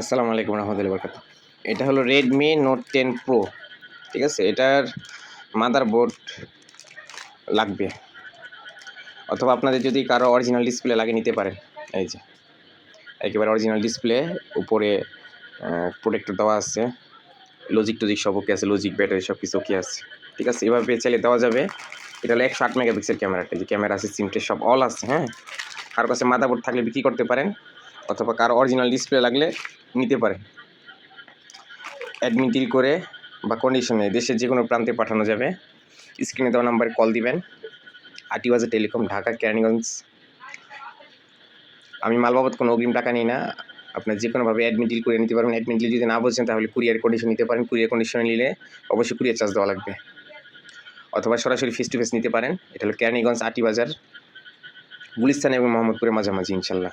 আসসালামু আলাইকুম রহমতুল্লাহ বরকাত এটা হলো রেডমি নোট টেন প্রো ঠিক আছে? এটার মাদার বোর্ড লাগবে। অথবা আপনাদের যদি কারও অরিজিনাল ডিসপ্লে লাগে নিতে পারেন। এই যে, একেবারে অরিজিনাল ডিসপ্লে উপরে প্রোটেক্টর দেওয়া আছে। লজিক টজিক সব ওকে আছে লজিক ব্যাটারি সব কিছু ওকে আছে। ঠিক আছে? এভাবে চাইলে দেওয়া যাবে। এটা হলো একশো আট মেগাপিক্সেল ক্যামেরাটা। যে ক্যামেরা আছে সিমটে সব অল আছে হ্যাঁ? কারও কাছে মাদারবোর্ড থাকলে বিক্রি করতে পারেন। অথবা কার অরিজিনাল ডিসপ্লে লাগলে নিতে পারেন অ্যাডমিন ডিল করে বা কন্ডিশনে দেশের যে কোনো প্রান্তে পাঠানো যাবে। স্ক্রিনে দেওয়া নাম্বারে কল দিবেন। আটিওয়াজা টেলিকম, ঢাকা, কেরানীগঞ্জ। আমি মাল বাবদ কোনো অগ্রিম টাকা নিই না। আপনার যে কোনোভাবে অ্যাডমিন ডিল করে নিতে পারবেন। অ্যাডমিন ডিল যদি না বলছেন তাহলে কুরিয়ার কন্ডিশন নিতে পারেন। কুরিয়ার কন্ডিশনে নিলে অবশ্যই কুরিয়ার চার্জ দেওয়া লাগবে। অথবা সরাসরি ফেস টু ফেস নিতে পারেন। এটা হলো কেরানীগঞ্জ আটি বাজার গুলিস্তান এবং মোহাম্মদপুরের মাঝামাঝি, ইনশাল্লাহ।